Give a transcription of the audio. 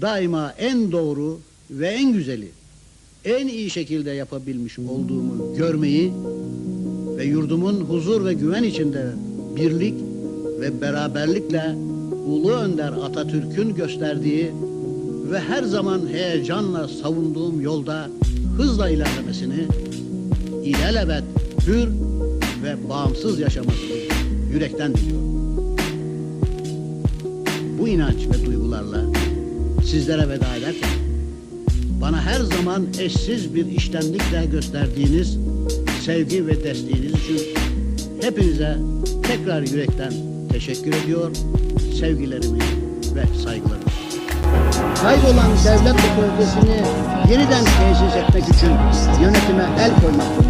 daima en doğru ve en güzeli, en iyi şekilde yapabilmiş olduğumu görmeyi ve yurdumun huzur ve güven içinde birlik ve beraberlikle Ulu Önder Atatürk'ün gösterdiği ve her zaman heyecanla savunduğum yolda hızla ilerlemesini, ilelebet hür ve bağımsız yaşamasını yürekten diliyorum. Bu inanç ve duygularla sizlere veda ederken bana her zaman eşsiz bir iştenlikle gösterdiğiniz sevgi ve desteğiniz için hepinize tekrar yürekten teşekkür ediyor, sevgilerimi ve saygılarımı. Kaybolan devlet otoritesini yeniden tesis etmek için yönetime el koymak.